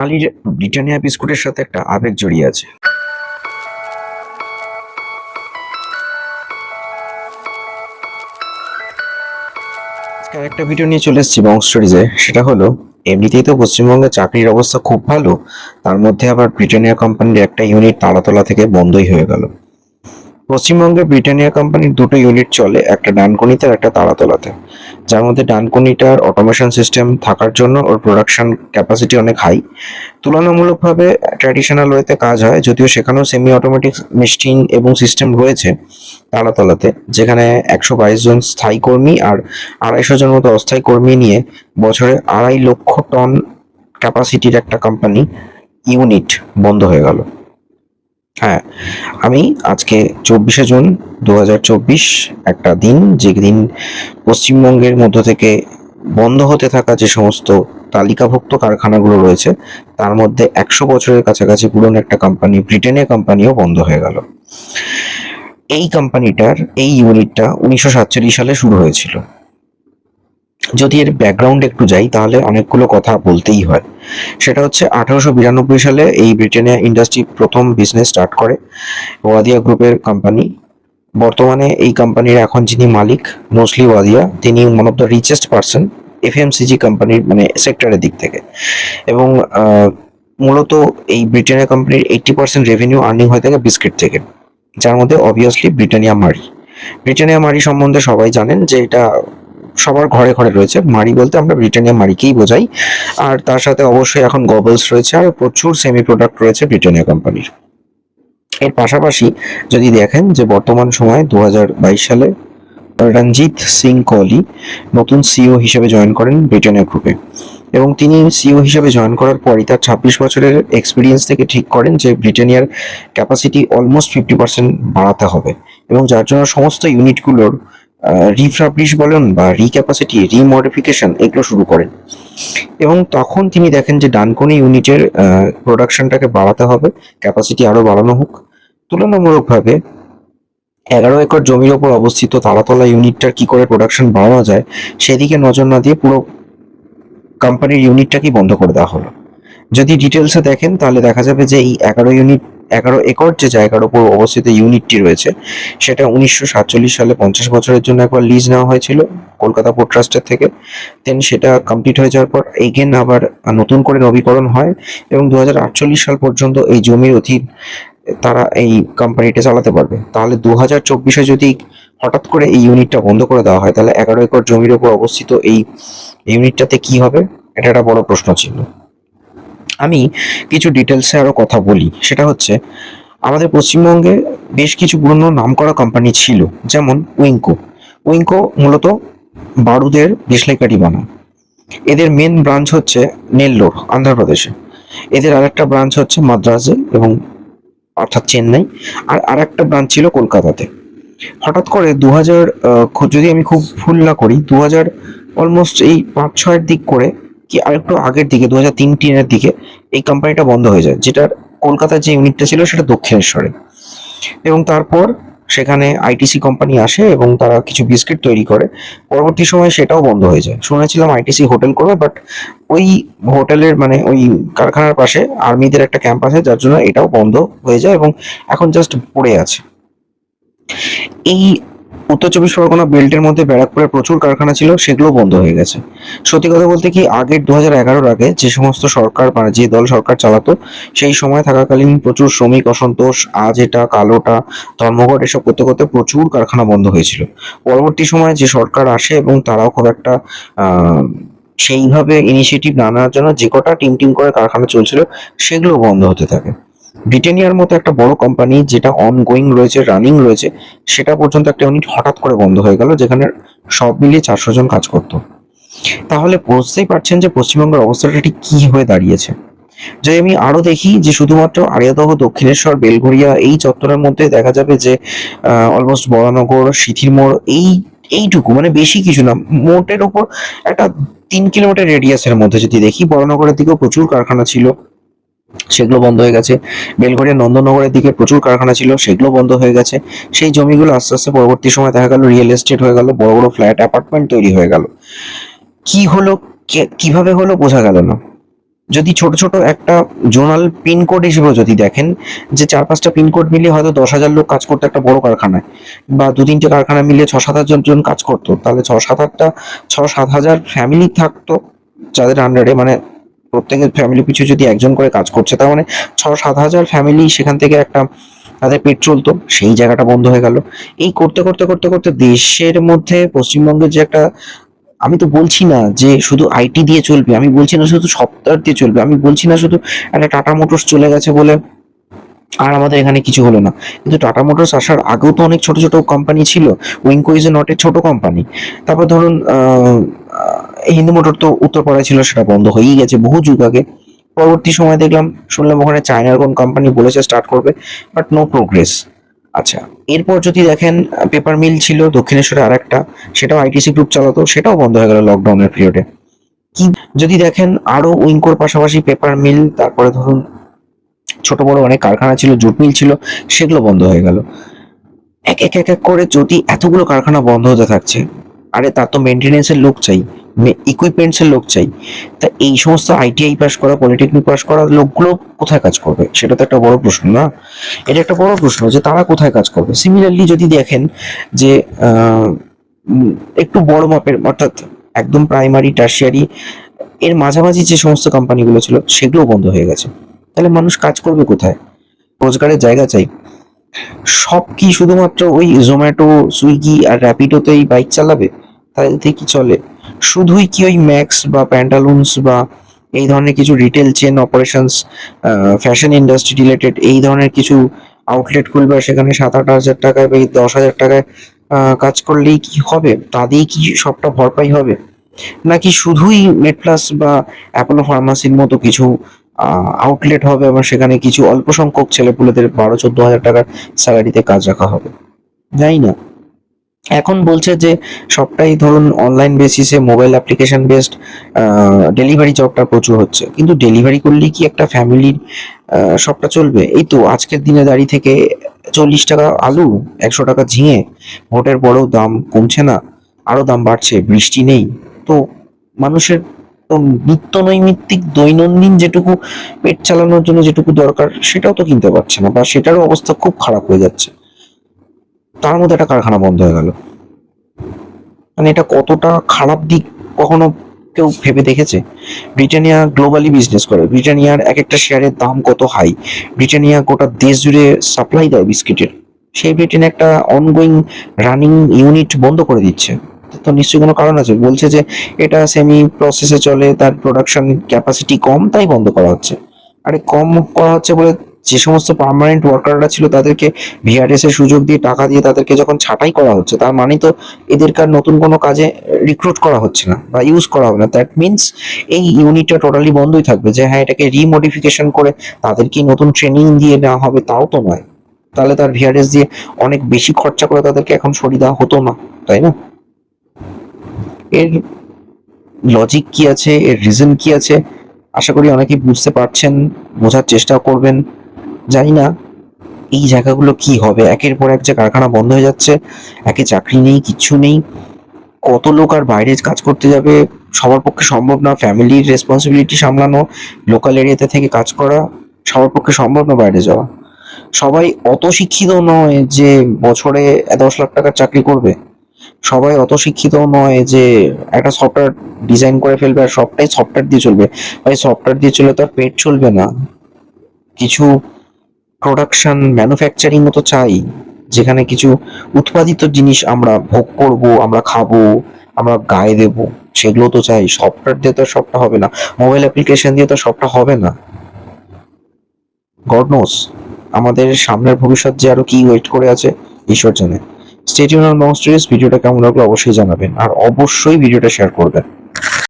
বাঙালির ব্রিটানিয়া বিস্কুটের সাথে একটা আবেগ জড়িয়ে আছে। আজকে একটা ভিডিও নিয়ে চলে এসেছি বং স্টোরিজে সেটা হলো, এমনিতেই তো পশ্চিমবঙ্গে চাকরির অবস্থা খুব ভালো, তার মধ্যে আবার ব্রিটানিয়া কোম্পানির একটা ইউনিট তালাতলা থেকে বন্ধই হয়ে গেল। পশ্চিমবঙ্গে ব্রিটানিয়া কোম্পানির দুটো ইউনিট চলে, একটা ডানকুনিতে আর একটা তালাতলাতে যার মধ্যে ডানকুনিটার অটোমেশন সিস্টেম থাকার জন্য ওর প্রোডাকশন ক্যাপাসিটি অনেক হাই তুলনামূলকভাবে ট্র্যাডিশনাল ওয়েতে কাজ হয়, যদিও সেখানেও সেমি অটোমেটিক মেশিন এবং সিস্টেম রয়েছে তালাতলাতে যেখানে একশো বাইশ জন স্থায়ী কর্মী আর আড়াইশো জন মতো অস্থায়ী কর্মী নিয়ে বছরে আড়াই লক্ষ টন ক্যাপাসিটির একটা কোম্পানি ইউনিট বন্ধ হয়ে গেল। হ্যাঁ আমি আজকে চব্বিশে জুন দু হাজার চব্বিশ একটা দিন, যে দিন পশ্চিমবঙ্গের মধ্য থেকে বন্ধ হতে থাকা যে সমস্ত তালিকাভুক্ত কারখানাগুলো রয়েছে, তার মধ্যে একশো বছরের কাছাকাছি পুরনো একটা কোম্পানি ব্রিটেনের কোম্পানিও বন্ধ হয়ে গেল। এই কোম্পানিটার এই ইউনিটটা উনিশশো সাতচল্লিশ সালে শুরু হয়েছিল। যদি এর ব্যাকগ্রাউন্ড একটু যাই, তাহলে অনেকগুলো কথা বলতেই হয়। সেটা হচ্ছে, আঠারোশো বিরানব্বই সালে এই ব্রিটেনিয়া ইন্ডাস্ট্রি প্রথম বিজনেস স্টার্ট করে, ওয়াদিয়া গ্রুপের কোম্পানি বর্তমানে এই কোম্পানির এখন যিনি মালিক নোসলি ওয়াদিয়া, তিনি one of the richest person FMCG কোম্পানির মানে সেক্টরের দিক থেকে। এবং মূলত এই ব্রিটেনিয়া কোম্পানির এইটটি পার্সেন্ট রেভিনিউ আর্নিং হয়ে থাকে বিস্কিট থেকে, যার মধ্যে অবভিয়াসলি ব্রিটানিয়া মারি। ব্রিটানিয়া মারি সম্বন্ধে সবাই জানেন যে এটা সবার ঘরে ঘরে রয়েছে। মারি বলতে আমরা ব্রিটানিয়া মারিকেই বোঝাই। আর তার সাথে অবশ্যই এখন গগলস রয়েছে আর প্রচুর সেমি প্রোডাক্ট রয়েছে ব্রিটানিয়া কোম্পানির। এর পাশাপাশি যদি দেখেন যে বর্তমান সময়ে দু হাজার বাইশ সালে রঞ্জিত সিং কোহলি নতুন সিইও হিসেবে জয়েন করেন ব্রিটানিয়া গ্রুপে এবং তিনি সিইও হিসেবে জয়েন করার পরই তার ছাব্বিশ বছরের এক্সপিরিয়েন্স থেকে ঠিক করেন যে ব্রিটেনিয়ার ক্যাপাসিটি অলমোস্ট ফিফটি পার্সেন্ট বাড়াতে হবে। এবং যার জন্য সমস্ত ইউনিটগুলোর রিফ্রাবলিশ বলেন বা রিক্যাপাসিটি রিমডিফিকেশন এগুলো শুরু করেন। এবং তখন তিনি দেখেন যে ডানকনি ইউনিটের প্রোডাকশনটাকে বাড়াতে হবে ক্যাপাসিটি আরও বাড়ানো হোক। তুলনামূলকভাবে এগারো একর জমির ওপর অবস্থিত তালাতলা ইউনিটটার কি করে প্রোডাকশন বাড়ানো যায়, সেদিকে নজর না দিয়ে পুরো কোম্পানির ইউনিটটাকেই বন্ধ করে দেওয়া হলো। যদি ডিটেলসে দেখেন, তাহলে দেখা যাবে যে এই এগারো ইউনিট এগারো একর যে জায়গার উপর অবস্থিত ইউনিটটি রয়েছে, সেটা উনিশশো সাতচল্লিশ সালে পঞ্চাশ বছরের জন্য একবার লিজ নেওয়া হয়েছিল কলকাতা পোর্ট ট্রাস্টের থেকে। দেন সেটা কমপ্লিট হয়ে যাওয়ার পর এগেন আবার নতুন করে নবীকরণ হয় এবং দু হাজার আটচল্লিশ সাল পর্যন্ত এই জমির অধীন তারা এই কোম্পানিটা চালাতে পারবে। তাহলে দু হাজার চব্বিশে যদি হঠাৎ করে এই ইউনিটটা বন্ধ করে দেওয়া হয়, তাহলে এগারো একর জমির উপর অবস্থিত এই ইউনিটটাতে কি হবে? এটা একটা বড় প্রশ্ন ছিল। আমি কিছু ডিটেলসে আরও কথা বলি। সেটা হচ্ছে, আমাদের পশ্চিমবঙ্গে বেশ কিছু পুরনো নামকরা কোম্পানি ছিল, যেমন উইঙ্কো উইঙ্কো মূলত বারুদের দেশলাইকাঠি বানা এদের মেন ব্রাঞ্চ হচ্ছে নেল্লোর, অন্ধ্রপ্রদেশে। এদের আরেকটা ব্রাঞ্চ হচ্ছে মাদ্রাজে এবং অর্থাৎ চেন্নাই। আর আরেকটা ব্রাঞ্চ ছিল কলকাতাতে। হঠাৎ করে দু হাজার যদি আমি খুব ভুল না করি দু হাজার অলমোস্ট এই পাঁচ ছয়ের দিক করে কি আরেকটু আগের দিকে দু হাজার তিন তিনের দিকে এই কোম্পানিটা বন্ধ হয়ে যায়, যেটার কলকাতার যে ইউনিটটা ছিল সেটা দক্ষিণেশ্বরে। এবং তারপর সেখানে আইটিসি কোম্পানি আসে এবং তারা কিছু বিস্কিট তৈরি করে। পরবর্তী সময় সেটাও বন্ধ হয়ে যায়। শুনেছিলাম আইটিসি হোটেল করবে বাট ওই হোটেলের মানে ওই কারখানার পাশে আর্মিদের একটা ক্যাম্প আছে, যার জন্য এটাও বন্ধ হয়ে যায় এবং এখন জাস্ট পড়ে আছে। এই উত্তর চব্বিশ পরগনা বেল্টের মধ্যে ব্যারাকপুরে প্রচুর কারখানা ছিল সেগুলো বন্ধ হয়ে গেছে। সত্যি কথা বলতে কি, আগের দু হাজার আগে যে সমস্ত সরকার মানে যে দল সরকার চালাতো, সেই সময় থাকাকালীন প্রচুর শ্রমিক অসন্তোষ আজ এটা কালোটা, ধর্মঘট, এসব করতে করতে প্রচুর কারখানা বন্ধ হয়েছিল। পরবর্তী সময়ে যে সরকার আসে এবং তারাও খুব একটা সেইভাবে ইনিশিয়েটিভ না নেওয়ার জন্য যে কটা টিম টিম করে কারখানা চলছিল, সেগুলো বন্ধ হতে থাকে। ব্রিটেনিয়ার মতো একটা বড় কোম্পানি যেটা অনগোয়িং রয়েছে রানিং রয়েছে, সেটা পর্যন্ত একটা ইউনিট হঠাৎ করে বন্ধ হয়ে গেল, যেখানে সব মিলিয়ে চারশো জন কাজ করতো। তাহলে বুঝতেই পারছেন যে পশ্চিমবঙ্গের অবস্থাটা ঠিক কি হয়ে দাঁড়িয়েছে। যদি আমি আরও দেখি যে শুধুমাত্র আরিয়াদহ, দক্ষিণেশ্বর, বেলঘরিয়া, এই চত্বরের মধ্যে দেখা যাবে যে অলমোস্ট বরানগর, সিথির মোড়, এই, এইটুকু মানে বেশি কিছু না, মোটের ওপর একটা তিন কিলোমিটার রেডিয়াসের মধ্যে যদি দেখি, বরানগরের দিকেও প্রচুর কারখানা ছিল। সেগুলো বন্ধ হয়ে গেছে। বেলঘরিয়া নন্দনগরের দিকে প্রচুর কারখানা ছিল, সেগুলো বন্ধ হয়ে গেছে। সেই জমিগুলো আস্তে আস্তে পরবর্তী সময় দেখা গেল রিয়েল এস্টেট হয়ে গেল, বড় বড় ফ্ল্যাট অ্যাপার্টমেন্ট তৈরি হয়ে গেল। কি হলো কীভাবে হলো বোঝা গেল না। যদি ছোট ছোট একটা জোনাল পিনকোড হিসেবেও যদি দেখেন, যে চার পাঁচটা পিনকোড মিলিয়ে হয়তো দশ হাজার লোক কাজ করতো একটা বড় কারখানায়, বা দু তিনটে কারখানা মিলিয়ে ছ সাত হাজার জন কাজ করতো, তাহলে ছ সাত আটটা, ছ সাত হাজার ফ্যামিলি থাকতো যাদের আন্ডারে মানে প্রত্যেকের ফ্যামিলি পিছু যদি একজন করে কাজ করছে, তার মানে ছ সাত হাজার ফ্যামিলি সেখান থেকে একটা তাদের পেট চলতো সেই জায়গাটা বন্ধ হয়ে গেল। এই করতে করতে করতে করতে দেশের মধ্যে পশ্চিমবঙ্গের যে একটা, আমি তো বলছি না যে শুধু আইটি দিয়ে চলবে, আমি বলছি না শুধু সফটওয়্যার দিয়ে চলবে, আমি বলছি না শুধু একটা টাটা মোটরস চলে গেছে বলে আর আমাদের এখানে কিছু হলো না। কিন্তু টাটা মোটরস আসার আগেও তো অনেক ছোট ছোট কোম্পানি ছিল উইঙ্কো ইজ এ নট এ ছোট কোম্পানি তারপর ধরুন হিন্দু মোটর তো উত্তরপাড়ায় ছিল, সেটা বন্ধ হয়েই গেছে বহু যুগ আগে। পরবর্তী সময় দেখলাম, শুনলাম ওখানে চায়নার কোন কোম্পানি বলেছে স্টার্ট করবে বাট নো প্রোগ্রেস আচ্ছা এরপর যদি দেখেন পেপার মিল ছিল, দক্ষিণেশ্বরে আর একটা সেটাও আইটিসি গ্রুপ চালাতো, সেটাও বন্ধ হয়ে গেল লকডাউনের পিরিয়ডে কি, যদি দেখেন, আরও উইঙ্কোর পাশাপাশি পেপার মিল তারপরে ধরুন, ছোট বড় অনেক কারখানা ছিল, জুট মিল ছিল, সেগুলো বন্ধ হয়ে গেল। এক এক এক করে যদি এতগুলো কারখানা বন্ধ হতে থাকছে আরে তার তো মেনটেনেন্সের লোক চাই ইকুইপমেন্টসের লোক চাই। তা এই সমস্ত আইটিআই পাস করা পলিটেকনিক পাস করা লোকগুলো কোথায় কাজ করবে? সেটা তো একটা বড় প্রশ্ন না? এটা একটা বড় প্রশ্ন যে তারা কোথায় কাজ করবে? সিমিলারলি যদি দেখেন যে একটু বড় মাপের, অর্থাৎ একদম প্রাইমারি টার্সিয়ারি এর মাঝামাঝি যে সমস্ত কোম্পানিগুলো ছিল সেগুলো বন্ধ হয়ে গেছে। তাহলে মানুষ কাজ করবে কোথায়? রোজগারের জায়গা চাই। সব কি শুধুমাত্র ওই জোম্যাটো সুইগি আর র্যাপিডোতেই বাইক চালাবে? তাহলে কি চলে? শুধুই কি ওই ম্যাক্স বা প্যান্টালুন্স বা এই ধরনের কিছু retail chain operations fashion industry related এই ধরনের কিছু আউটলেট খুলবে সেখানে সাত আট হাজার টাকায় বা দশ হাজার টাকায় কাজ করলেই কি হবে? তাতেই কি সবটা ভরপাই হবে? নাকি শুধুই নেটপ্লাস বা অ্যাপোলো ফার্মাসির মতো কিছু আউটলেট হবে এবং সেখানে কিছু অল্প সংখ্যক ছেলেপুলেদের বারো, চোদ্দ হাজার টাকার স্যালারিতে কাজ রাখা হবে। জানি না। এখন বলছে যে সবটাই ধরুন অনলাইন বেসিসে মোবাইল অ্যাপ্লিকেশন বেসড ডেলিভারি জবটা প্রচুর হচ্ছে। কিন্তু ডেলিভারি করলেই কি একটা ফ্যামিলির সবটা চলবে? এই তো আজকের দিনে দাঁড়িয়ে থেকে চল্লিশ টাকা আলু, একশো টাকা ঝিঙে ভোটের পরেও দাম কমছে না আরও দাম বাড়ছে, বৃষ্টি নেই। তো মানুষের নিত্য নৈমিত্তিক দৈনন্দিন যেটুকু পেট চালানোর জন্য যেটুকু দরকার, সেটাও তো কিনতে পারছে না বা সেটারও অবস্থা খুব খারাপ হয়ে যাচ্ছে। তার মধ্যে একটা কারখানা বন্ধ হয়ে গেল। মানে এটা কতটা খারাপ দিক কখনো কেউ ভেবে দেখেছে? ব্রিটানিয়া গ্লোবালি বিজনেস করে। ব্রিটানিয়ার এক একটা শেয়ারের দাম কত হাই? ব্রিটানিয়া গোটা দেশ জুড়ে সাপ্লাই দেয় বিস্কিটের। সেই ব্রিটেন একটা অনগোয়িং রানিং ইউনিট বন্ধ করে দিচ্ছে। তো নিশ্চয়ই কোনো কারণ আছে। বলছে যে এটা সেমি প্রসেসে চলে, তার প্রোডাকশন ক্যাপাসিটি কম, তাই বন্ধ করা হচ্ছে। আরে কম করা হচ্ছে বলে যে সমস্ত পার্মানেন্ট ওয়ার্কাররা ছিল তাদেরকে ভিআরএস এর সুযোগ দিয়ে টাকা দিয়ে তাদেরকে যখন ছাঁটাই করা হচ্ছে, তার মানে তো এদেরকে আর নতুন কোনো কাজে রিক্রুট করা হচ্ছে না বা ইউজ করা হবে না। দ্যাট মিনস এই ইউনিটটা টোটালি বন্ধই থাকবে যে হ্যাঁ এটাকে রিমোডিফিকেশন করে তাদেরকে নতুন ট্রেনিং দিয়ে নেওয়া হবে, তাও তো নয়। তাহলে তার ভিআরএস দিয়ে অনেক বেশি খরচা করে তাদেরকে এখন সরিয়ে দেওয়া হতো না, তাই না? এর লজিক কি আছে? এর রিজন কি আছে? আশা করি অনেকেই বুঝতে পারছেন, বোঝার চেষ্টা করবেন। জানি না এই জায়গাগুলো কি হবে। একের পর এক যে কারখানা বন্ধ হয়ে যাচ্ছে, একে চাকরি নেই, কিচ্ছু নেই। কত লোক আর বাইরে কাজ করতে যাবে? সবার পক্ষে সম্ভব না। ফ্যামিলির রেসপন্সিবিলিটি সামলানো লোকাল এরিয়াতে থেকে কাজ করা, সবার পক্ষে সম্ভব না বাইরে যাওয়া। সবাই অত শিক্ষিত নয় যে বছরে দশ লাখ টাকার চাকরি করবে। সবাই অত শিক্ষিত নয় যে একটা সফটওয়্যার ডিজাইন করে ফেলবে আর সবটাই সফটওয়্যার দিয়ে চলবে। ভাই সফটওয়্যার দিয়ে চলে তো আর পেট চলবে না। কিছু প্রোডাকশন ম্যানুফ্যাকচারিং তো চাই, যেখানে কিছু উৎপাদিত জিনিস আমরা ভোগ করব, আমরা খাব, আমরা গায়ে দেব, সেগুলো তো চাই। সফটওয়্যার দিয়ে তো সবটা হবে না। মোবাইল অ্যাপ্লিকেশন দিয়ে তো সবটা হবে না। গড নোস আমাদের সামনের ভবিষ্যৎ যে আরও কি ওয়েট করে আছে, ঈশ্বর জানে। স্টেডিয়াম মনস্টারিস ভিডিওটা কেমন লাগল অবশ্যই জানাবেন আর অবশ্যই ভিডিওটা শেয়ার করবেন।